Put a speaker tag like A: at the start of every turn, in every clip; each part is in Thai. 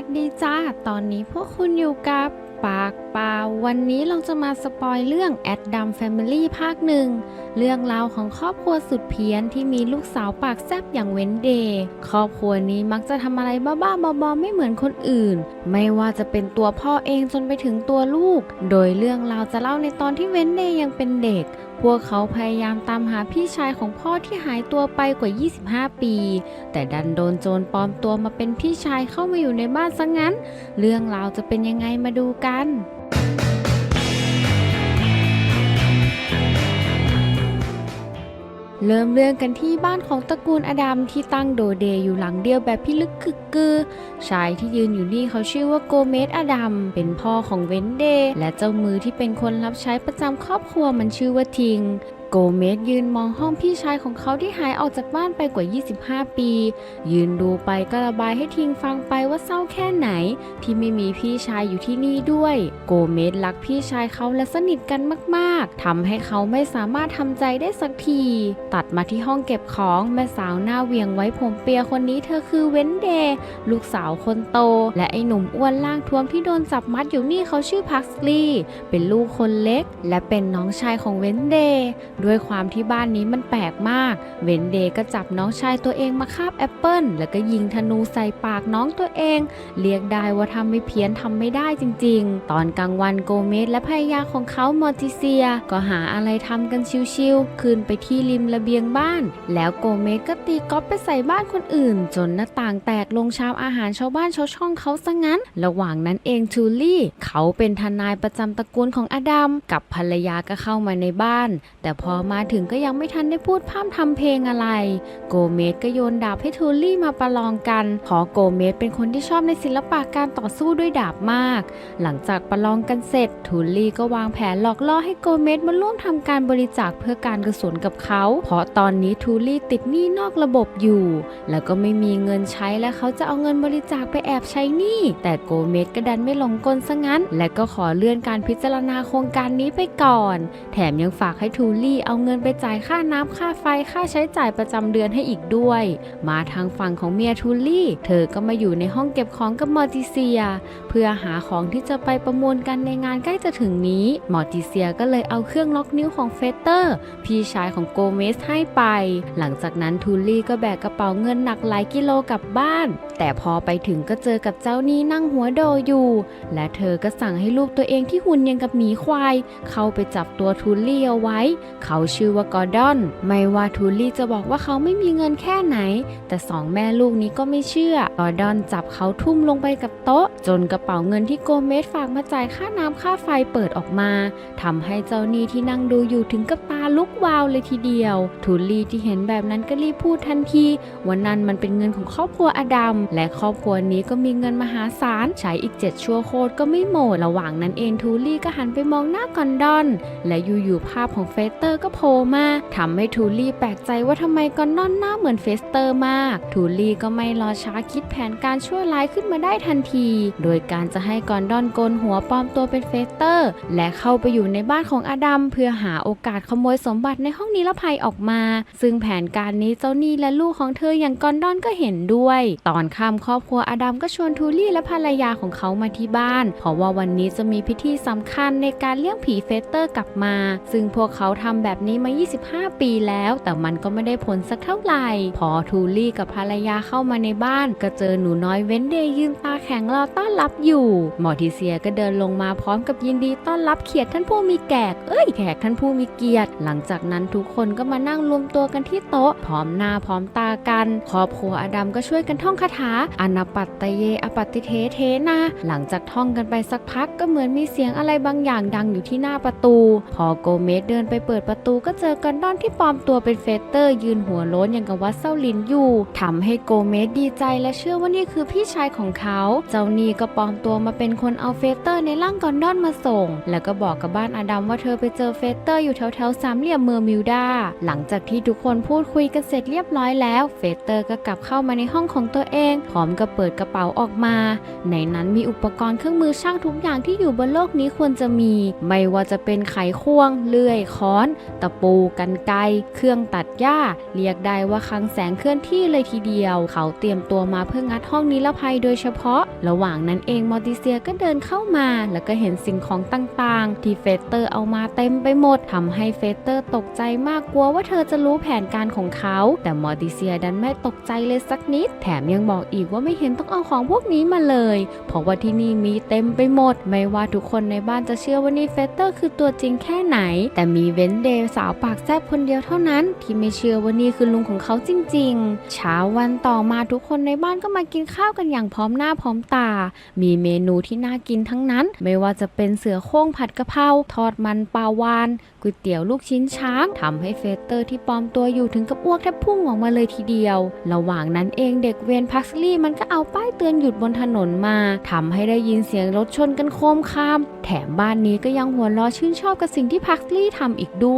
A: วัสดีจ้า ตอนนี้พวกคุณอยู่กับปากเปล่าวันนี้เราจะมาสปอยเรื่องแอดดัมแฟมิลี่ภาคหนึ่ง เรื่องราวของครอบครัวสุดเพี้ยนที่มีลูกสาวปากแซบอย่างเวนเดย์ครอบครัวนี้มักจะทำอะไรบ้าๆบอๆไม่เหมือนคนอื่น ไม่ว่าจะเป็นตัวพ่อเองจนไปถึงตัวลูก โดยเรื่องราวจะเล่าในตอนที่เวนเดย์ยังเป็นเด็ก พวกเขาพยายามตามหาพี่ชายของพ่อที่หายตัวไปกว่า 25 ปี แต่ดันโดนโจรปลอมตัวมาเป็นพี่ชายเข้ามาอยู่ในบ้านซะงั้น เรื่องราวจะเป็นยังไงมาดูกัน เริ่มเรื่องกันที่บ้านของตระกูลอดัมที่ตั้งโดเดอยู่หลังเดียวแบบพิลึกกึกกือ ชายที่ยืนอยู่นี่เขาชื่อว่าโกเมสอดัม เป็นพ่อของเวนเดย์และเจ้ามือที่เป็นคนรับใช้ประจำครอบครัวมันชื่อว่าทิง โกเมสยืนมองห้องพี่ชายของเขาที่หายออกจากบ้านไปกว่า 25 ปี ยืนดูไปก็ระบายให้ทิงฟังไปว่าเศร้าแค่ไหน ที่ไม่มีพี่ชายอยู่ที่นี่ด้วย โกเมสรักพี่ชายเขาและสนิทกันมาก ๆทำให้เขาไม่สามารถทำใจได้สักที ตัดมาที่ห้องเก็บของแม่สาวหน้าเวียงไว้ผมเปียคนนี้เธอคือเวนเดย์ลูกสาวคนโต และไอ้หนุ่มอ้วนล่างท้วมที่โดนจับมัดอยู่นี่เขาชื่อพักสลีเป็นลูกคนเล็ก และเป็นน้องชายของเวนเดย์ด้วยความที่บ้านนี้มันแปลกมาก เวนเดย์ก็จับน้องชายตัวเองมาคาบแอปเปิลแล้วก็ยิงธนูใส่ปากน้องตัวเอง เรียกได้ว่าทำไม่เพี้ยนทำไม่ได้จริง ๆ ตอนกลางวันโกเมสและภรรยาของเขามอร์ติเซีย ก็หาอะไรทำกันชิวๆขึ้นไปที่ริมระเบียงบ้าน แล้วโกเมสก็ตีก๊อปไปใส่บ้านคนอื่น จนหน้าต่างแตกลงชามอาหารชาวบ้านชาวช่องเขาซะงั้น ระหว่างนั้นเองทูลี่เขาเป็นทนายประจำตระกูลของอดัมกับภรรยาก็เข้ามาในบ้าน แต่พออมาถึงก็ยังไม่ทันได้พูดพร่ำทำเพลงอะไร โกเมสก็โยนดาบให้ทูลี่มาประลองกันเพอโกเมสเป็นคนที่ชอบในศิลปะการต่อสู้ด้วยดาบมาก หลังจากประลองกันเสร็จ ทูลี่ก็วางแผนหลอกล่อให้โกเมสมาร่วมทำการบริจาคเพื่อการกุศลกับเขา เพราะตอนนี้ทูลี่ติดหนี้นอกระบบอยู่ แล้วก็ไม่มีเงินใช้และเขาจะเอาเงินบริจาคไปแอบใช้หนี้ แต่โกเมสก็ดันไม่หลงกลซะงั้น และก็ขอเลื่อนการพิจารณาโครงการนี้ไปก่อน แถมยังฝากให้ทูลี่เอาเงินไปจ่ายค่าน้ำค่าไฟค่าใช้จ่ายประจำเดือนให้อีกด้วย มาทางฝั่งของเมียทูลี่ เธอก็มาอยู่ในห้องเก็บของกับมอร์ติเซีย เพื่อหาของที่จะไปประมูลกันในงานใกล้จะถึงนี้ มอร์ติเซียก็เลยเอาเครื่องล็อกนิ้วของเฟเตอร์ พี่ชายของโกเมสให้ไป หลังจากนั้นทูลี่ก็แบกกระเป๋าเงินหนักหลายกิโลกลับบ้าน แต่พอไปถึงก็เจอกับเจ้านี้นั่งหัวโดอยู่ และเธอก็สั่งให้ลูกตัวเองที่หุ่นยังกับหมีควาย เข้าไปจับตัวทูลี่เอาไว้เขาชื่อว่ากอร์ดอน ไม่ว่าทูลี่จะบอกว่าเขาไม่มีเงินแค่ไหน แต่สองแม่ลูกนี้ก็ไม่เชื่อ กอร์ดอนจับเขาทุ่มลงไปกับโต๊ะ จนกระเป๋าเงินที่โกเมสฝากมาจ่ายค่าน้ำค่าไฟเปิดออกมาทำให้เจ้าหนี้ที่นั่งดูอยู่ถึงกับตาลุกวาวเลยทีเดียว ทูลี่ที่เห็นแบบนั้นก็รีบพูดทันทีว่านั่นมันเป็นเงินของครอบครัวอดัมและครอบครัวนี้ก็มีเงินมหาศาลใช้อีก 7 ชั่วโคตรก็ไม่หมดระหว่างนั้นเองทูลี่ก็หันไปมองหน้ากอนดอน และอยู่ๆภาพของเฟเตอร์ก็โผล่มาทำให้ทูลี่แปลกใจว่าทำไมกอนดอนหน้าเหมือนเฟสเตอร์มาก ทูลี่ก็ไม่รอช้าคิดแผนการชั่วร้ายขึ้นมาได้ทันที โดยการจะให้กอนดอนโกนหัวปลอมตัวเป็นเฟสเตอร์ และเข้าไปอยู่ในบ้านของอดัมเพื่อหาโอกาสขโมยสมบัติในห้องนิรภัยออกมา ซึ่งแผนการนี้เจ้าหนี้และลูกของเธออย่างกอนดอนก็เห็นด้วย ตอนค่ำครอบครัวอดัมก็ชวนทูลี่และภรรยาของเขามาที่บ้าน เพราะว่าวันนี้จะมีพิธีสำคัญในการเลี้ยงผีเฟสเตอร์กลับมา ซึ่งพวกเขาทำแบบแบบนี้มา 25 ปีแล้ว แต่มันก็ไม่ได้ผลสักเท่าไหร่ พอทูลี่กับภรรยาเข้ามาในบ้าน ก็เจอหนูน้อยเวนเดย์ยืนตาแข็งรอต้อนรับอยู่ มอทิเซียก็เดินลงมาพร้อมกับยินดีต้อนรับเขียดท่านผู้มีแกกเอ้ยแขกท่านผู้มีเกียรติ หลังจากนั้นทุกคนก็มานั่งรวมตัวกันที่โต๊ะ พร้อมหน้าพร้อมตากัน ครอบครัวอดัมก็ช่วยกันท่องคาถาอนาปัตตเยอปัตติเทเทนา หลังจากท่องกันไปสักพักก็เหมือนมีเสียงอะไรบางอย่างดังอยู่ที่หน้าประตู พอโกเมสเดินไปเปิดประตูก็เจอกันดอนที่ปลอมตัวเป็นเฟสเตอร์ ยืนหัวโล้นอย่างกับวัดเซาลินอยู่ทำให้โกเมสดีใจและเชื่อว่านี่คือพี่ชายของเขา เจ้านี่ก็ปลอมตัวมาเป็นคนเอาเฟสเตอร์ในร่างกอนดอนมาส่ง แล้วก็บอกกับบ้านอดัมว่าเธอไปเจอเฟสเตอร์อยู่แถวๆสามเหลี่ยมเมอร์มิวดาหลังจากที่ทุกคนพูดคุยกันเสร็จเรียบร้อยแล้วเฟสเตอร์ก็กลับเข้ามาในห้องของตัวเอง พร้อมกับเปิดกระเป๋าออกมา ในนั้นมีอุปกรณ์เครื่องมือช่างทุกอย่างที่อยู่บนโลกนี้ควรจะมี ไม่ว่าจะเป็นไขควง เลื่อย ค้อนตะปูกันไกเครื่องตัดหญ้า เรียกได้ว่าคลังแสงเคลื่อนที่เลยทีเดียว เขาเตรียมตัวมาเพื่องัดห้องนิรภัยโดยเฉพาะ ระหว่างนั้นเองมอร์ติเซียก็เดินเข้ามา แล้วก็เห็นสิ่งของต่างๆ ที่เฟสเตอร์เอามาเต็มไปหมดทำให้เฟสเตอร์ตกใจมากกลัวว่าเธอจะรู้แผนการของเขา แต่มอร์ติเซียดันไม่ตกใจเลยสักนิด แถมยังบอกอีกว่าไม่เห็นต้องเอาของพวกนี้มาเลย เพราะว่าที่นี่มีเต็มไปหมด ไม่ว่าทุกคนในบ้านจะเชื่อว่านี่เฟสเตอร์คือตัวจริงแค่ไหน แต่มีเวนเดย์สาวปากแซบคนเดียวเท่านั้น ที่ไม่เชื่อว่านี่คือลุงของเขาจริงๆ เช้าวันต่อมาทุกคนในบ้านก็มากินข้าวกันอย่างพร้อมหน้าพร้อมตา มีเมนูที่น่ากินทั้งนั้น ไม่ว่าจะเป็นเสือโคร่งผัดกะเพราทอดมันปลาวานก๋วยเตี๋ยวลูกชิ้นช้างทำให้เฟสเตอร์ที่ปลอมตัวอยู่ถึงกับอ้วกแทบพุ่งออกมาเลยทีเดียว ระหว่างนั้นเองเด็กเวนพักลี่มันก็เอาป้ายเตือนหยุดบนถนนมาทำให้ได้ยินเสียงรถชนกันโคมคาม แถมบ้านนี้ก็ยังหัวเราะชื่นชอบกับสิ่งที่พักลี่ทำอีกด้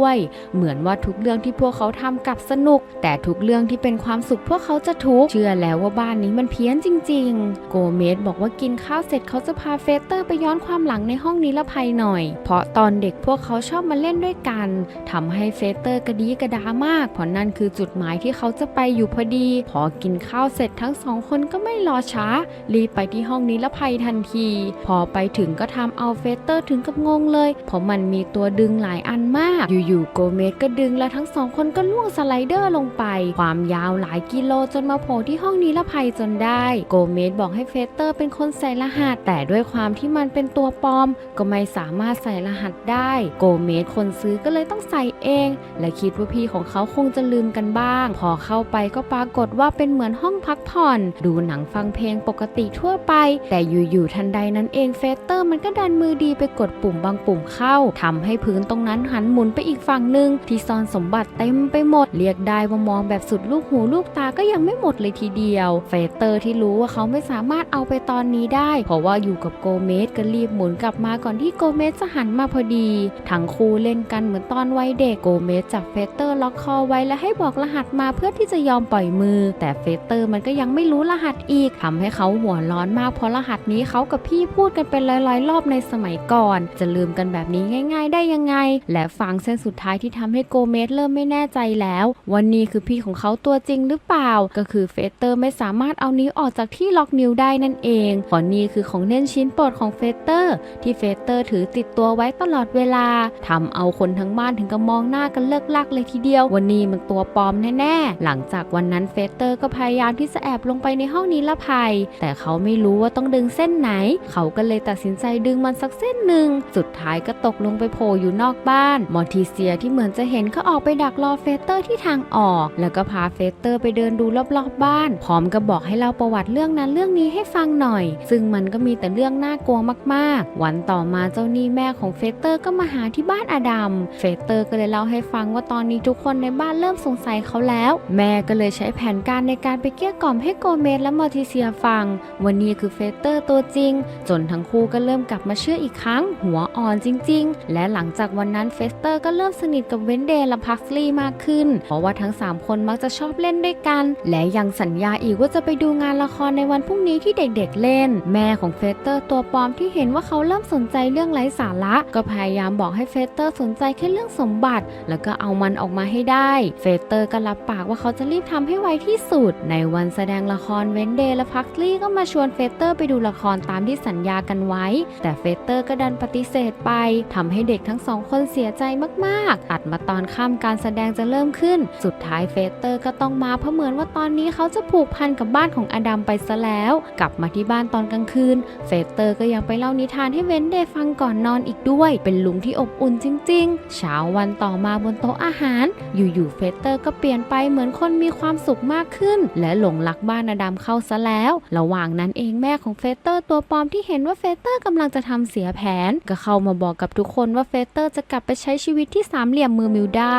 A: วยเหมือนว่าทุกเรื่องที่พวกเขาทำกับสนุก แต่ทุกเรื่องที่เป็นความสุขพวกเขาจะทุกข์เชื่อแล้วว่าบ้านนี้มันเพี้ยนจริง ๆ โกเมสบอกว่ากินข้าวเสร็จเขาจะพาเฟสเตอร์ไปย้อนความหลังในห้องนิรภัยหน่อย เพราะตอนเด็กพวกเขาชอบมาเล่นด้วยกันทำให้เฟสเตอร์กระดีกระดามาก เพราะนั่นคือจุดหมายที่เขาจะไปอยู่พอดี พอกินข้าวเสร็จทั้งสองคนก็ไม่รอช้า รีบไปที่ห้องนิรภัยทันที พอไปถึงก็ทำเอาเฟสเตอร์ถึงกับงงเลย เพราะมันมีตัวดึงหลายอันมาก อยู่ๆโกเมสก็ดึงแล้วทั้งสองคนก็ล่วงสไลเดอร์ลงไป ความยาวหลายกิโลจนมาโผล่ที่ห้องนิรภัยจนได้ โกเมสบอกให้เฟสเตอร์เป็นคนใส่รหัส แต่ด้วยความที่มันเป็นตัวปลอม ก็ไม่สามารถใส่รหัสได้ โกเมสคนซื้อก็เลยต้องใส่เอง และคิดว่าพี่ของเขาคงจะลืมกันบ้าง พอเข้าไปก็ปรากฏว่าเป็นเหมือนห้องพักผ่อน ดูหนังฟังเพลงปกติทั่วไป แต่อยู่ๆทันใดนั้นเองเฟสเตอร์มันก็ดันมือดีไปกดปุ่มบางปุ่มเข้าทำให้พื้นตรงนั้นหันหมุนไปอีกฝั่งหนึ่งที่ซ่อนสมบัติเต็มไปหมด เรียกได้ว่ามองแบบสุดลูกหูลูกตาก็ยังไม่หมดเลยทีเดียว เฟสเตอร์ที่รู้ว่าเขาไม่สามารถเอาไปตอนนี้ได้ เพราะว่าอยู่กับโกเมสก็รีบหมุนกลับมาก่อนที่โกเมสจะหันมาพอดี ทั้งคู่เล่นกันเหมือนตอนวัยเด็กโกเมสจับเฟสเตอร์ล็อกคอไว้และให้บอกรหัสมาเพื่อที่จะยอมปล่อยมือ แต่เฟสเตอร์มันก็ยังไม่รู้รหัสอีกทำให้เขาหัวร้อนมากเพราะรหัสนี้เขากับพี่พูดกันเป็นร้อยๆรอบในสมัยก่อน จะลืมกันแบบนี้ง่าย ๆ ได้ยังไง และฟังเส้นสุดท้ายที่ทำให้โกเมสเริ่มไม่แน่ใจแล้ว วันนี้คือพี่ของเขาตัวจริงหรือเปล่า ก็คือเฟสเตอร์ไม่สามารถเอานิ้วออกจากที่ล็อกนิ้วได้นั่นเองเพราะนี่คือของเล่นชิ้นโปรดของเฟสเตอร์ ที่เฟสเตอร์ถือติดตัวไว้ตลอดเวลาทำเอาคนทั้งบ้านถึงกับมองหน้ากันเลิกลักเลยทีเดียว วันนี้มันตัวปลอมแน่ๆหลังจากวันนั้นเฟสเตอร์ก็พยายามที่จะแอบลงไปในห้องนิรภัย แต่เขาไม่รู้ว่าต้องดึงเส้นไหน เขาก็เลยตัดสินใจดึงมันสักเส้นหนึ่งสุดท้ายก็ตกลงไปโผล่อยู่นอกบ้านมอร์ทีเซียที่เหมือนจะเห็นก็ออกไปดักรอเฟสเตอร์ที่ทางออก แล้วก็พาเฟสเตอร์ไปเดินดูรอบๆบ้าน พร้อมกับบอกให้เล่าประวัติเรื่องนั้นเรื่องนี้ให้ฟังหน่อย ซึ่งมันก็มีแต่เรื่องน่ากลัวมากๆ วันต่อมาเจ้านี้แม่ของเฟสเตอร์ก็มาหาที่บ้านอดัม เฟสเตอร์ก็เลยเล่าให้ฟังว่าตอนนี้ทุกคนในบ้านเริ่มสงสัยเขาแล้ว แม่ก็เลยใช้แผนการในการไปเกลี้ยกล่อมให้โกเมสและมอร์ติเซียฟัง วันนี้คือเฟสเตอร์ตัวจริง จนทั้งคู่ก็เริ่มกลับมาเชื่ออีกครั้ง หัวอ่อนจริง ๆ และหลังจากวันนั้นเฟสเตอร์ก็เริ่มสนิทกับเวนเดย์และพักลีย์มากขึ้น เพราะว่าทั้ง 3 คนมักจะชอบเล่นด้วยกัน และยังสัญญาอีกว่าจะไปดูงานละครในวันพรุ่งนี้ที่เด็กๆเล่น แม่ของเฟสเตอร์ตัวปลอมที่เห็นว่าเขาเริ่มสนใจเรื่องไร้สาระ ก็พยายามบอกให้เฟสเตอร์สนใจแค่เรื่องสมบัติ แล้วก็เอามันออกมาให้ได้ เฟสเตอร์ก็รับปากว่าเขาจะรีบทำให้ไวที่สุด ในวันแสดงละครเวนเดย์และพักลีย์ก็มาชวนเฟสเตอร์ไปดูละครตามที่สัญญากันไว้ แต่เฟสเตอร์ก็ดันปฏิเสธไปทำให้เด็กทั้งสองคนเสียใจมากๆตัดมาตอนค่ำการแสดงจะเริ่มขึ้น สุดท้ายเฟเตอร์ก็ต้องมาเพราะเหมือนว่าตอนนี้เขาจะผูกพันกับบ้านของอดัมไปซะแล้ว กลับมาที่บ้านตอนกลางคืน เฟเตอร์ก็ยังไปเล่านิทานให้เวนเดย์ฟังก่อนนอนอีกด้วย เป็นลุงที่อบอุ่นจริงๆ เช้าวันต่อมาบนโต๊ะอาหาร อยู่ๆเฟเตอร์ก็เปลี่ยนไปเหมือนคนมีความสุขมากขึ้น และหลงรักบ้านอดัมเข้าซะแล้ว ระหว่างนั้นเองแม่ของเฟเตอร์ตัวปลอมที่เห็นว่าเฟเตอร์กำลังจะทำเสียแผน ก็เข้ามาบอกกับทุกคนว่าเฟเตอร์จะกลับไปใช้ชีวิตที่สามเหลี่ยมมือมิวดา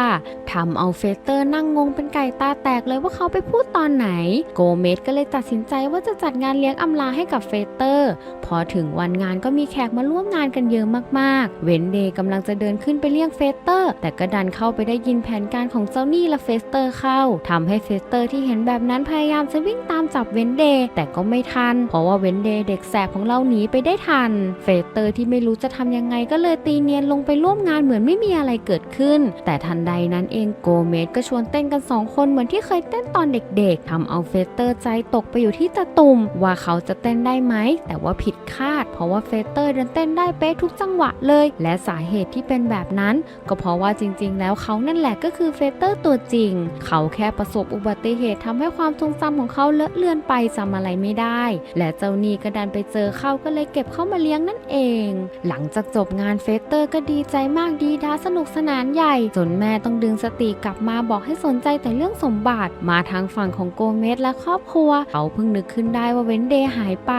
A: ทำเอาเฟสเตอร์นั่งงงเป็นไก่ตาแตกเลยว่าเขาไปพูดตอนไหน โกเมสก็เลยตัดสินใจว่าจะจัดงานเลี้ยงอำลาให้กับเฟสเตอร์ พอถึงวันงานก็มีแขกมาร่วมงานกันเยอะมากๆ เวนเดย์กำลังจะเดินขึ้นไปเรียกเฟสเตอร์ แต่ก็ดันเข้าไปได้ยินแผนการของเจ้าหนี้และเฟสเตอร์เข้าทำให้เฟสเตอร์ที่เห็นแบบนั้นพยายามจะวิ่งตามจับเวนเดย์แต่ก็ไม่ทัน เพราะว่าเวนเดย์เด็กแสบของเราหนีไปได้ทัน เฟสเตอร์ที่ไม่รู้จะทำยังไงก็เลยตีเนียนลงไปร่วมงานเหมือนไม่มีอะไรเกิดขึ้น แต่ทันใดนั้นเองโกเมสก็ชวนเต้นกันสองคนเหมือนที่เคยเต้นตอนเด็กๆทำเอาเฟสเตอร์ใจตกไปอยู่ที่ตะตุ่มว่าเขาจะเต้นได้ไหม แต่ว่าผิดคาด เพราะว่าเฟสเตอร์เดินเต้นได้เป๊ะทุกจังหวะเลย และสาเหตุที่เป็นแบบนั้น ก็เพราะว่าจริง ๆ แล้วเขานั่นแหละก็คือเฟสเตอร์ตัวจริง เขาแค่ประสบอุบัติเหตุทำให้ความทรงจำของเขาเลอะเลือนไปจำอะไรไม่ได้ และเจ้านี่ก็ดันไปเจอเข้าก็เลยเก็บเข้ามาเลี้ยงนั่นเอง หลังจากจบงานเฟสเตอร์ก็ดีใจมากดีดาสนุกสนานใหญ่ จนแม่ต้องดึงสติกลับมาบอกให้สนใจแต่เรื่องสมบัติ มาทางฝั่งของโกเมสและครอบครัว เขาเพิ่งนึกขึ้นได้ว่าเวนเดย์หายไป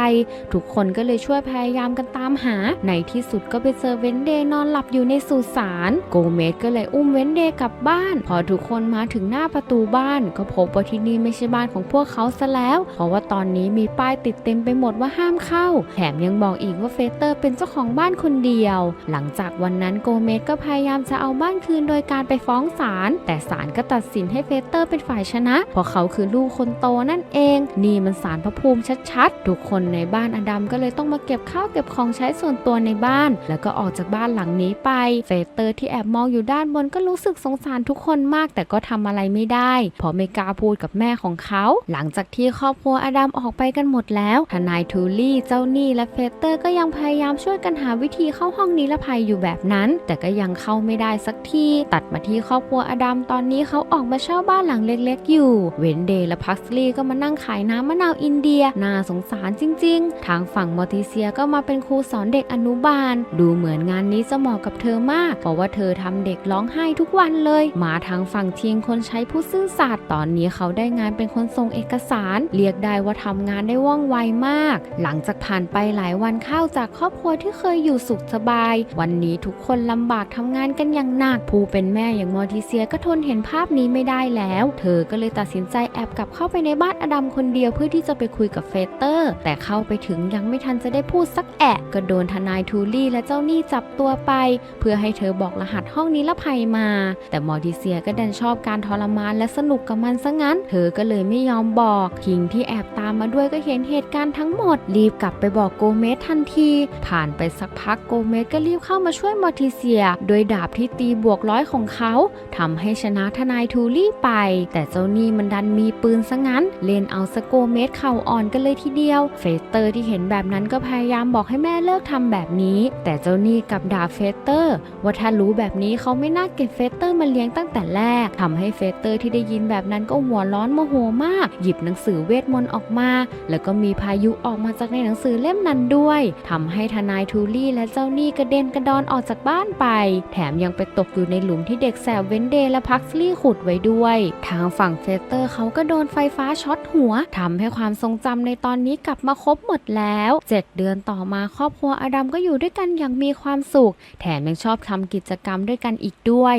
A: ทุกคนก็เลยช่วยพยายามกันตามหา ในที่สุดก็ไปเจอเวนเดย์นอนหลับอยู่ในสุสานโกเมสก็เลยอุ้มเวนเดย์กลับบ้าน พอทุกคนมาถึงหน้าประตูบ้าน ก็พบว่าที่นี่ไม่ใช่บ้านของพวกเขาซะแล้ว เพราะว่าตอนนี้มีป้ายติดเต็มไปหมดว่าห้ามเข้า แถมยังบอกอีกว่าเฟสเตอร์เป็นเจ้าของบ้านคนเดียว หลังจากวันนั้นโกเมสก็พยายามจะเอาบ้านคืนโดยการไปฟ้องศาล แต่ศาลก็ตัดสินให้เฟเตอร์เป็นฝ่ายชนะ เพราะเขาคือลูกคนโตนั่นเอง นี่มันศาลพระภูมิชัดๆ ทุกคนในบ้านอดัมก็เลยต้องมาเก็บข้าวเก็บของใช้ส่วนตัวในบ้าน แล้วก็ออกจากบ้านหลังนี้ไป เฟเตอร์ที่แอบมองอยู่ด้านบนก็รู้สึกสงสารทุกคนมาก แต่ก็ทำอะไรไม่ได้ เพราะไม่กล้าพูดกับแม่ของเขา หลังจากที่ครอบครัวอดัมออกไปกันหมดแล้วทนายทูลี่เจ้าหนี้และเฟเตอร์ก็ยังพยายามช่วยกันหาวิธีเข้าห้องนิรภัยอยู่แบบนั้น แต่ก็ยังเข้าไม่ได้สักที ตัดมาที่ครอบครัวอดัมตอนนี้เขาออกมาเช่าบ้านหลังเล็กๆ อยู่ เวนเดย์และพักสลีก็มานั่งขายน้ำมะนาวอินเดีย น่าสงสารจริง ๆ ทางฝั่งมอติเซียก็มาเป็นครูสอนเด็กอนุบาล ดูเหมือนงานนี้จะเหมาะกับเธอมาก เพราะว่าเธอทำเด็กร้องไห้ทุกวันเลย มาทางฝั่งเทียงคนใช้ผู้ซื่อสัตย์ตอนนี้เขาได้งานเป็นคนส่งเอกสาร เรียกได้ว่าทำงานได้ว่องไวมาก หลังจากผ่านไปหลายวันเข้าจากครอบครัวที่เคยอยู่สุขสบาย วันนี้ทุกคนลำบากทำงานกันอย่างนักผู้เป็นแม่อย่างมอร์ติเซียก็ทนเห็นภาพนี้ไม่ได้แล้ว เธอก็เลยตัดสินใจแอบกลับเข้าไปในบ้านอดัมคนเดียวเพื่อที่จะไปคุยกับเฟเตอร์ แต่เข้าไปถึงยังไม่ทันจะได้พูดสักแอะก็โดนทนายทูลี่และเจ้าหนี้จับตัวไป เพื่อให้เธอบอกรหัสห้องนิรภัยมา แต่มอร์ติเซียก็ดันชอบการทรมานและสนุกกับมันซะงั้น เธอก็เลยไม่ยอมบอกคิงที่แอบตามมาด้วยก็เห็นเหตุการณ์ทั้งหมด รีบกลับไปบอกโกเมสทันที ผ่านไปสักพักโกเมสก็รีบเข้ามาช่วยมอร์ติเซีย โดยดาบที่ตีบวกร้อยของเขาทำให้ชนะทนายทูลี่ไป แต่เจ้านี่มันดันมีปืนซะงั้น เล่นเอาสโกเมสเข่าอ่อนกันเลยทีเดียว เฟสเตอร์ที่เห็นแบบนั้นก็พยายามบอกให้แม่เลิกทำแบบนี้ แต่เจ้านี่กลับด่าเฟสเตอร์ ว่าถ้ารู้แบบนี้เขาไม่น่าเก็บเฟสเตอร์มาเลี้ยงตั้งแต่แรกทำให้เฟสเตอร์ที่ได้ยินแบบนั้นก็หัวร้อนโมโหมาก หยิบหนังสือเวทมนต์ออกมา แล้วก็มีพายุออกมาจากในหนังสือเล่มนั้นด้วยทำให้ทนายทูลี่และเจ้าหนี้กระเด็นกระดอนออกจากบ้านไป แถมยังไปตกอยู่ในหลุมที่เด็กแสบเวนเดย์และพักสลี่ขุดไว้ด้วย ทางฝั่งเฟสเตอร์เขาก็โดนไฟฟ้าช็อตหัวทำให้ความทรงจำในตอนนี้กลับมาครบหมดแล้ว 7 เดือนต่อมาครอบครัวอดัมก็อยู่ด้วยกันอย่างมีความสุข แถมยังชอบทำกิจกรรมด้วยกันอีกด้วย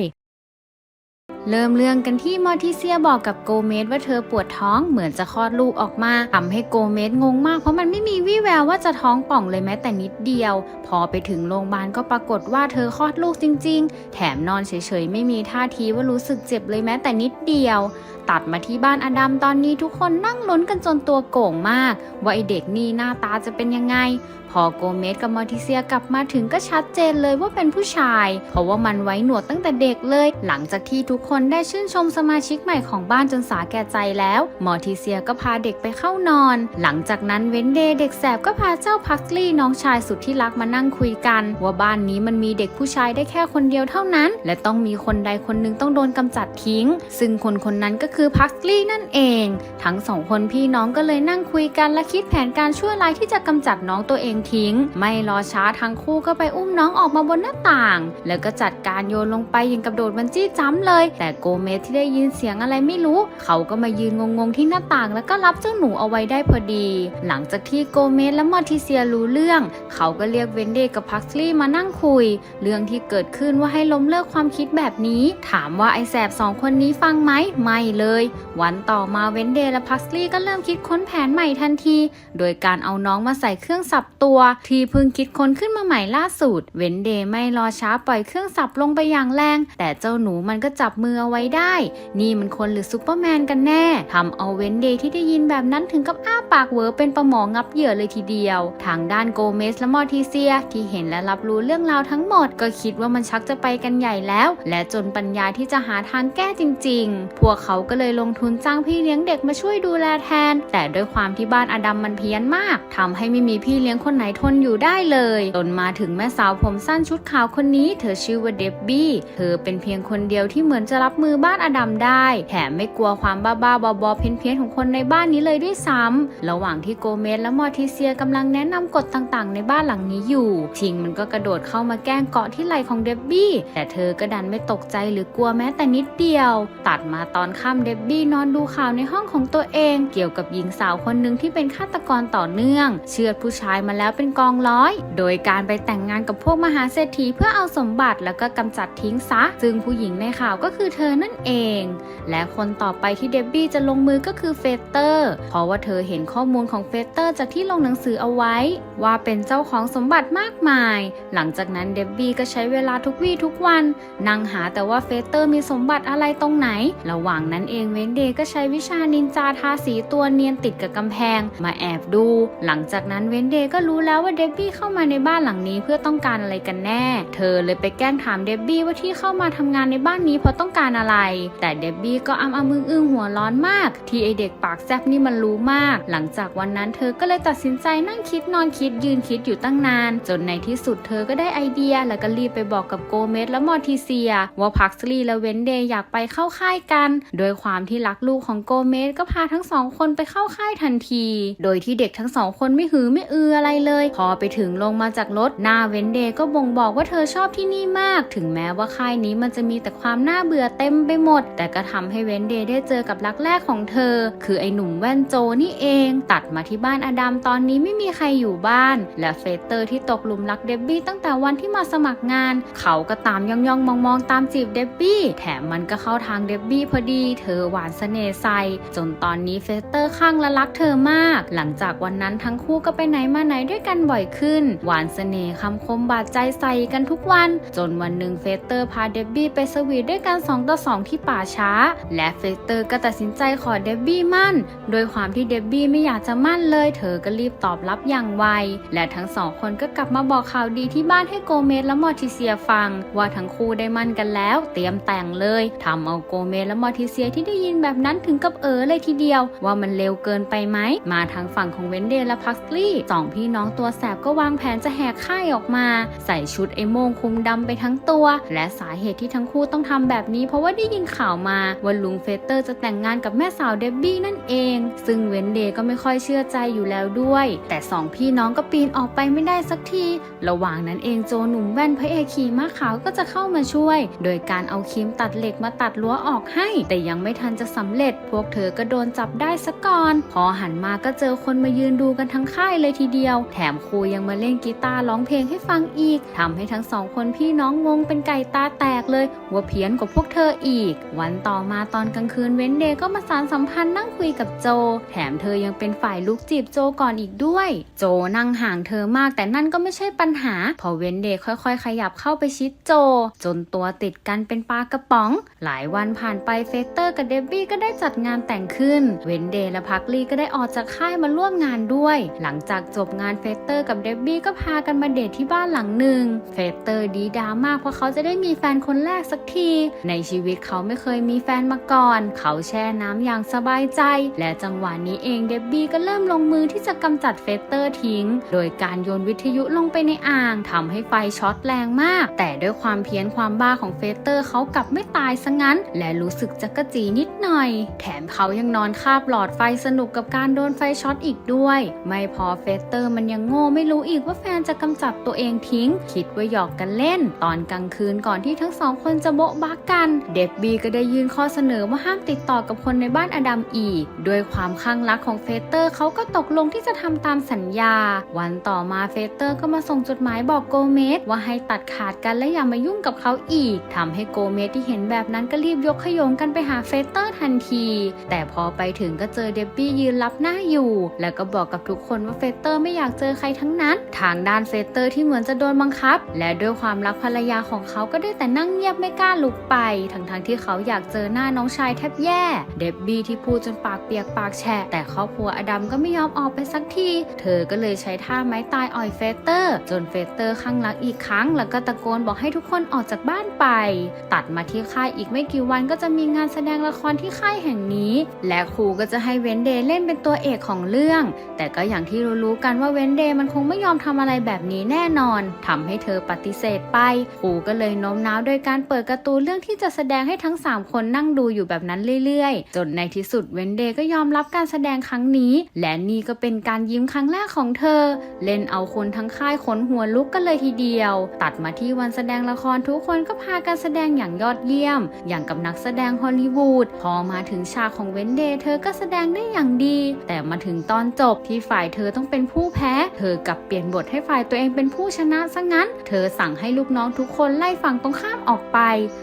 A: เริ่มเรื่องกันที่มอทิเซียบอกกับโกเมสว่าเธอปวดท้องเหมือนจะคลอดลูกออกมาทำให้โกเมสงงมากเพราะมันไม่มีวี่แววว่าจะท้องป่องเลยแม้แต่นิดเดียว พอไปถึงโรงพยาบาลก็ปรากฏว่าเธอคลอดลูกจริง ๆ แถมนอนเฉยๆ ไม่มีท่าทีว่ารู้สึกเจ็บเลยแม้แต่นิดเดียวตัดมาที่บ้านอดัมตอนนี้ทุกคนนั่งลุ้นกันจนตัวโก่งมาก ว่าไอเด็กนี่หน้าตาจะเป็นยังไง พอโกเมสกับมอร์ทิเซียกลับมาถึงก็ชัดเจนเลยว่าเป็นผู้ชาย เพราะว่ามันไว้หนวดตั้งแต่เด็กเลย หลังจากที่ทุกคนได้ชื่นชมสมาชิกใหม่ของบ้านจนสาแก่ใจแล้ว มอร์ทิเซียก็พาเด็กไปเข้านอน หลังจากนั้นเวนเดย์เด็กแสบก็พาเจ้าพักลี่น้องชายสุดที่รักมานั่งคุยกัน ว่าบ้านนี้มันมีเด็กผู้ชายได้แค่คนเดียวเท่านั้น และต้องมีคนใดคนหนึ่งต้องโดนกำจัดทิ้ง ซึ่งคนคนนั้นก็คือพักลี่นั่นเอง ทั้งสองคนพี่น้องก็เลยนั่งคุยกันและคิดแผนการช่วยร้ายที่จะกำจัดน้องตัวเองทิ้ง ไม่รอช้าทั้งคู่ก็ไปอุ้มน้องออกมาบนหน้าต่าง แล้วก็จัดการโยนลงไปยิงกับโดดบันจี้จัมป์เลย แต่โกเมสที่ได้ยินเสียงอะไรไม่รู้ เขาก็มายืนงงๆที่หน้าต่าง แล้วก็รับเจ้าหนูเอาไว้ได้พอดี หลังจากที่โกเมสและมอร์ทิเซียรู้เรื่อง เขาก็เรียกเวนเดย์กับพักซี่มานั่งคุย เรื่องที่เกิดขึ้นว่าให้ล้มเลิกความคิดแบบนี้ ถามว่าไอแสบสองคนนี้ฟังไหมไม่เลย วันต่อมาเวนเดย์และพักซี่ก็เริ่มคิดค้นแผนใหม่ทันที โดยการเอาน้องมาใส่เครื่องสับตัวที่เพิ่งคิดค้นขึ้นมาใหม่ล่าสุด เวนเดย์ไม่รอช้าปล่อยเครื่องสับลงไปอย่างแรง แต่เจ้าหนูมันก็จับมือเอาไว้ได้ นี่มันคนหรือซูเปอร์แมนกันแน่ทำเอาเวนเดย์ที่ได้ยินแบบนั้นถึงกับอ้าปากเวอเป็นประหมองับเหยื่อเลยทีเดียว ทางด้านโกเมสและมอร์ทิเซียที่เห็นและรับรู้เรื่องราวทั้งหมด ก็คิดว่ามันชักจะไปกันใหญ่แล้ว และจนปัญญาที่จะหาทางแก้จริง ๆ พวกเขาก็เลยลงทุนจ้างพี่เลี้ยงเด็กมาช่วยดูแลแทน แต่ด้วยความที่บ้านอดัมมันเพี้ยนมากทำให้ไม่มีพี่เลี้ยงคนไหนทนอยู่ได้เลยจนมาถึงแม่สาวผมสั้นชุดขาวคนนี้ เธอชื่อว่าเดบบี้ เธอเป็นเพียงคนเดียวที่เหมือนจะรับมือบ้านอดัมได้ แถมไม่กลัวความบ้าๆบอๆเพี้ยนๆของคนในบ้านนี้เลยด้วยซ้ำระหว่างที่โกเมสและมอร์ทิเซียกำลังแนะนำกฎต่างๆ ในบ้านหลังนี้อยู่ทิงมันก็กระโดดเข้ามาแกล้งเกาะที่ไหล่ของเดบบี้ แต่เธอก็ดันไม่ตกใจหรือกลัวแม้แต่นิดเดียว ตัดมาตอนค่ำเดบบี้นอนดูข่าวในห้องของตัวเอง เกี่ยวกับหญิงสาวคนหนึ่งที่เป็นฆาตกรต่อเนื่อง เชือดผู้ชายมาแล้วแล้วเป็นกองร้อย โดยการไปแต่งงานกับพวกมหาเศรษฐีเพื่อเอาสมบัติแล้วก็กำจัดทิ้งซะ ซึ่งผู้หญิงในข่าวก็คือเธอนั่นเอง และคนต่อไปที่เดบบี้จะลงมือก็คือเฟเตอร์ เพราะว่าเธอเห็นข้อมูลของเฟเตอร์จากที่ลงหนังสือเอาไว้ ว่าเป็นเจ้าของสมบัติมากมาย หลังจากนั้นเดบบี้ก็ใช้เวลาทุกวี่ทุกวันนั่งหาแต่ว่าเฟเตอร์มีสมบัติอะไรตรงไหน ระหว่างนั้นเองเวนเดย์ก็ใช้วิชานินจาทาสีตัวเนียนติดกับกำแพง มาแอบดู หลังจากนั้นเวนเดย์ก็รู้แล้วว่าเดบบี้เข้ามาในบ้านหลังนี้เพื่อต้องการอะไรกันแน่ เธอเลยไปแกล้งถามเดบบี้ว่าที่เข้ามาทำงานในบ้านนี้เพราะต้องการอะไร แต่เดบบี้ก็อ้ำอ้ำอึ้งอึ้งหัวร้อนมาก ที่ไอเด็กปากแซบนี่มันรู้มาก หลังจากวันนั้นเธอก็เลยตัดสินใจนั่งคิดนอนคิดยืนคิดอยู่ตั้งนาน จนในที่สุดเธอก็ได้ไอเดีย แล้วก็รีบไปบอกกับโกเมสและมอร์ทิเซีย ว่าพักสลีและเวนเดย์อยากไปเข้าค่ายกัน โดยความที่รักลูกของโกเมสก็พาทั้งสองคนไปเข้าค่ายทันที โดยที่เด็กทั้งสองคนไม่หือไม่อืออะไรเลย พอไปถึงลงมาจากรถหน้าเวนเดย์ก็บ่งบอกว่าเธอชอบที่นี่มาก ถึงแม้ว่าค่ายนี้มันจะมีแต่ความน่าเบื่อเต็มไปหมด แต่ก็ทำให้เวนเดย์ได้เจอกับรักแรกของเธอ คือไอ้หนุ่มแว่นโจนี่เอง ตัดมาที่บ้านอดัมตอนนี้ไม่มีใครอยู่บ้าน และเฟเตอร์ที่ตกหลุมรักเดบบี้ตั้งแต่วันที่มาสมัครงาน เขาก็ตามย่องย่องมองมองตามจีบเดบบี้แถมมันก็เข้าทางเดบบี้พอดี เธอหวานเสน่ห์ใสจนตอนนี้เฟเตอร์ข้างและรักเธอมาก หลังจากวันนั้นทั้งคู่ก็ไปไหนมาไหนด้วยกันบ่อยขึ้น หวานเสน่ห์คำคมบาดใจใส่กันทุกวัน จนวันหนึ่งเฟเตอร์พาเดบบี้ไปสวีทด้วยกัน2ต่อ2ที่ป่าช้า และเฟเตอร์ก็ตัดสินใจขอเดบบี้มั่น โดยความที่เดบบี้ไม่อยากจะมั่นเลย เธอก็รีบตอบรับอย่างไว และทั้งสองคนก็กลับมาบอกข่าวดีที่บ้านให้โกเมสและมอร์ทิเซียฟัง ว่าทั้งคู่ได้มั่นกันแล้ว เตรียมแต่งเลยทำเอาโกเมสและมอร์ทิเซียที่ได้ยินแบบนั้นถึงกับเออเลยทีเดียว ว่ามันเร็วเกินไปไหมมาทางฝั่งของเวนเดย์และพักสลีย์สองพี่น้ององตัวแสบก็วางแผนจะแหกค่ายออกมา ใส่ชุดไอโมงคุมดำไปทั้งตัว และสาเหตุที่ทั้งคู่ต้องทำแบบนี้ เพราะว่าได้ยินข่าวมาว่าลุงเฟเตอร์จะแต่งงานกับแม่สาวเดบบี้นั่นเอง ซึ่งเวนเดย์ก็ไม่ค่อยเชื่อใจอยู่แล้วด้วย แต่สองพี่น้องก็ปีนออกไปไม่ได้สักที ระหว่างนั้นเองโจหนุ่มแว่นพระเอกขี่ม้าขาวก็จะเข้ามาช่วย โดยการเอาครีมตัดเหล็กมาตัดรั้วออกให้ แต่ยังไม่ทันจะสำเร็จ พวกเธอก็โดนจับได้ซะก่อน พอหันมาก็เจอคนมายืนดูกันทั้งค่ายเลยทีเดียวแถมครูยังมาเล่นกีตาร์ร้องเพลงให้ฟังอีกทำให้ทั้งสองคนพี่น้องงงเป็นไก่ตาแตกเลย ว่าเพี้ยนกว่าพวกเธออีก วันต่อมาตอนกลางคืนเว้นเดย์ก็มาสารสัมพันธ์นั่งคุยกับโจ แถมเธอยังเป็นฝ่ายลุกจีบโจก่อนอีกด้วย โจนั่งห่างเธอมากแต่นั่นก็ไม่ใช่ปัญหา พอเว้นเดย์ค่อยๆ ขยับเข้าไปชิดโจ จนตัวติดกันเป็นปลากระป๋อง หลายวันผ่านไปเฟเตอร์กับเดบบี้ก็ได้จัดงานแต่งขึ้น เวนเดย์และพักลีก็ได้ออกจากค่ายมาร่วมงานด้วย หลังจากจบงานเฟเตอร์กับเดบบี้ก็พากันมาเดทที่บ้านหลังหนึ่งเฟเตอร์ดีดามากเพราะเขาจะได้มีแฟนคนแรกสักที ในชีวิตเขาไม่เคยมีแฟนมาก่อน เขาแช่น้ำอย่างสบายใจ และจังหวะนี้เองเดบบี้ก็เริ่มลงมือที่จะกำจัดเฟเตอร์ทิ้ง โดยการโยนวิทยุลงไปในอ่างทำให้ไฟช็อตแรงมาก แต่ด้วยความเพี้ยนความบ้าของเฟเตอร์เขากลับไม่ตายซะงั้น และรู้สึกจักกะจีนิดหน่อย แถมเขายังนอนคาบหลอดไฟสนุกกับการโดนไฟช็อตอีกด้วย ไม่พอเฟเตอร์มันยังโง่ไม่รู้อีกว่าแฟนจะกำจัดตัวเองทิ้ง คิดว่าหยอกกันเล่น ตอนกลางคืนก่อนที่ทั้งสองคนจะโบ๊ะบักกัน เดบบี้ก็ได้ยื่นข้อเสนอว่าห้ามติดต่อกับคนในบ้านอดัมอีก ด้วยความคลั่งรักของเฟเตอร์เขาก็ตกลงที่จะทำตามสัญญา วันต่อมาเฟเตอร์ก็มาส่งจดหมายบอกโกเมสว่าให้ตัดขาดกันและอย่ามายุ่งกับเขาอีกทำให้โกเมสที่เห็นแบบนั้นก็รีบยกขยงกันไปหาเฟเตอร์ทันที แต่พอไปถึงก็เจอเดบบี้ยืนรับหน้าอยู่ แล้วก็บอกกับทุกคนว่าเฟเตอร์ไม่อยากเจอใครทั้งนั้น ทางด้านเฟเตอร์ที่เหมือนจะโดนบังคับ และด้วยความรักภรรยาของเขาก็ได้แต่นั่งเงียบไม่กล้าลุกไป ทั้งๆทที่เขาอยากเจอหน้าน้องชายแทบแย่ เดบบี้ที่พูดจนปากเปียกปากแฉะแต่ครอบครัวอดัมก็ไม่ยอมออกไปสักที เธอก็เลยใช้ท่าไม้ตายอ่อยเฟเตอร์ จนเฟเตอร์ข้างรักอีกครั้ง แล้วก็ตะโกนบอกให้ทุกคนออกจากบ้านไป ตัดมาที่ค่ายอีกไม่กี่วันก็จะมีงานแสดงละครที่ค่ายแห่งนี้ และครูก็จะให้เวนเดย์เล่นเป็นตัวเอกของเรื่อง แต่ก็อย่างที่รู้ๆกันว่าเวนเดย์มันคงไม่ยอมทำอะไรแบบนี้แน่นอนทำให้เธอปฏิเสธไปครูก็เลยโน้มน้าวโดยการเปิดการ์ตูนเรื่องที่จะแสดงให้ทั้ง 3 คนนั่งดูอยู่แบบนั้นเรื่อยๆ จนในที่สุดเวนเดย์ก็ยอมรับการแสดงครั้งนี้ และนี่ก็เป็นการยิ้มครั้งแรกของเธอ เล่นเอาคนทั้งค่ายขนหัวลุกกันเลยทีเดียว ตัดมาที่วันแสดงละครทุกคนก็พากันแสดงอย่างยอดเยี่ยม อย่างกับนักแสดงฮอลลีวูดพอมาถึงฉากของเวนเดย์เธอก็แสดงได้อย่างดี แต่มาถึงตอนจบที่ฝ่ายเธอต้องเป็นผู้แพ้เธอกลับเปลี่ยนบทให้ฝ่ายตัวเองเป็นผู้ชนะซะงั้น เธอสั่งให้ลูกน้องทุกคนไล่ฝั่งตรงข้ามออกไป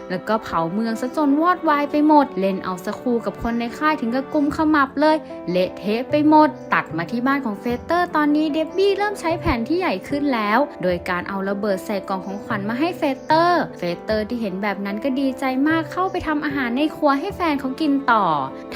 A: แล้วก็เผาเมืองซะจนวอดวายไปหมด เล่นเอาสกครูกับคนในค่ายถึงกับกุมขมับเลย เละเทะไปหมด ตัดมาที่บ้านของเฟเตอร์ตอนนี้เดบบี้เริ่มใช้แผนที่ใหญ่ขึ้นแล้ว โดยการเอาระเบิดใส่กล่องของขวัญมาให้เฟเตอร์ เฟเตอร์ที่เห็นแบบนั้นก็ดีใจมากเข้าไปทำอาหารในครัวให้แฟนเขากินต่อ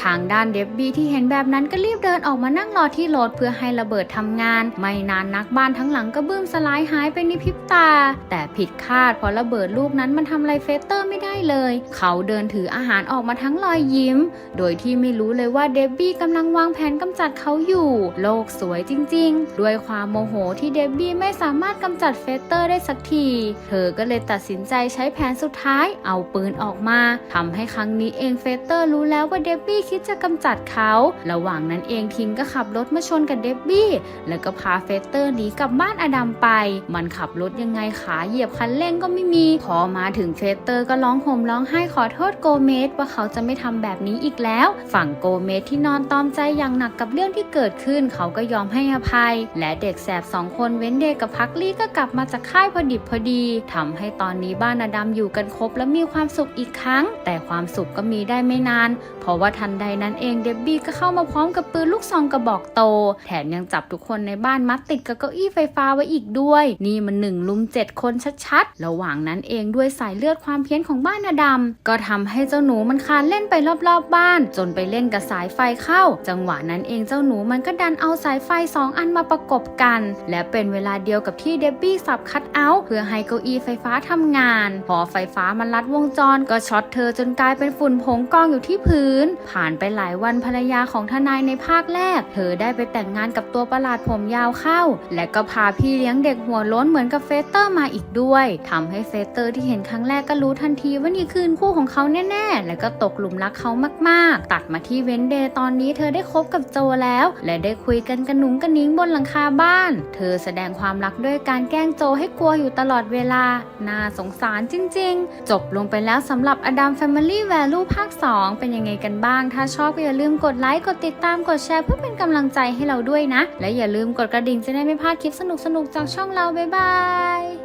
A: ทางด้านเดบบี้ที่เห็นแบบนั้นก็รีบเดินออกมานั่งรอที่รถเพื่อให้ระเบิดทำงานไม่นานนักบ้านทั้งหลังก็บึ้มสลายหายไปในพริบตา แต่ผิดคาดเพราะระเบิดลูกนั้นมันทำอะไรเฟเตอร์ไม่ได้เลย เขาเดินถืออาหารออกมาทั้งรอยยิ้ม โดยที่ไม่รู้เลยว่าเดบบี้กำลังวางแผนกำจัดเขาอยู่ โลกสวยจริง ๆ ด้วยความโมโหที่เดบบี้ไม่สามารถกำจัดเฟเตอร์ได้สักที เธอก็เลยตัดสินใจใช้แผนสุดท้ายเอาปืนออกมาทำให้ครั้งนี้เองเฟเตอร์รู้แล้วว่าเดบบี้คิดจะกำจัดเขา ระหว่างนั้นเองทิงก็ขับรถมาชนกับเดบบี้แล้วก็พาเฟสเตอร์หนีกลับบ้านอดัมไป มันขับรถยังไงขาเหยียบคันเร่งก็ไม่มี พอมาถึงเฟสเตอร์ก็ร้องห่มร้องไห้ขอโทษโกเมสว่าเขาจะไม่ทำแบบนี้อีกแล้ว ฝั่งโกเมสที่นอนตอมใจอย่างหนักกับเรื่องที่เกิดขึ้น เขาก็ยอมให้อภัย และเด็กแสบสองคนเว้นเดกับพักลี่ก็กลับมาจากค่ายพอดิบพอดีทำให้ตอนนี้บ้านอดัมอยู่กันครบและมีความสุขอีกครั้ง แต่ความสุขก็มีได้ไม่นาน เพราะว่าทันใดนั้นเองเดบบี้ก็เข้ามาพร้อมกับปืนลูกซองกระบอกโต แถมยังจับทุกคนในบ้านมัดติดกับเก้าอี้ไฟฟ้าไว้อีกด้วย นี่มันหนึ่งลุมเจ็ดคนชัดๆ ระหว่างนั้นเองด้วยสายเลือดความเพี้ยนของบ้านอดัมก็ทำให้เจ้าหนูมันคานเล่นไปรอบๆบ้าน จนไปเล่นกับสายไฟเข้า จังหวะนั้นเองเจ้าหนูมันก็ดันเอาสายไฟสองอันมาประกบกัน และเป็นเวลาเดียวกับที่เดบบี้สับคัดเอาท์เพื่อให้เก้าอี้ไฟฟ้าทำงาน พอไฟฟ้ามันลัดวงจรก็ช็อตเธอจนกลายเป็นฝุ่นผงกองอยู่ที่พื้น ผ่านไปหลายวันภรรยาของทนายในภาคแรก เธอได้ไปแต่งงานกับตัวประหลาดผมยาวเข้า และก็พาพี่เลี้ยงเด็กหัวล้นเหมือนกับเฟเตอร์มาอีกด้วยทำให้เฟเตอร์ที่เห็นครั้งแรกก็รู้ทันทีว่านี่คือคู่ของเขาแน่ๆ และก็ตกหลุมรักเขามากๆ ตัดมาที่เวนเดย์ตอนนี้เธอได้คบกับโจแล้ว และได้คุยกันกระหนุงกระนิ้งบนหลังคาบ้าน เธอแสดงความรักด้วยการแกล้งโจให้กลัวอยู่ตลอดเวลา น่าสงสารจริงๆ จบลงไปแล้วสำหรับ Adam Family Value ภาค 2 เป็นยังไงกันบ้าง ถ้าชอบก็อย่าลืมกดไลค์ กดติดตาม กดแชร์เพื่อเป็นกำลังใจให้เราด้วยนะ และอย่าลืมกดกระดิ่งจะได้ไม่พลาดคลิปสนุกๆจากช่องเราบ๊ายบาย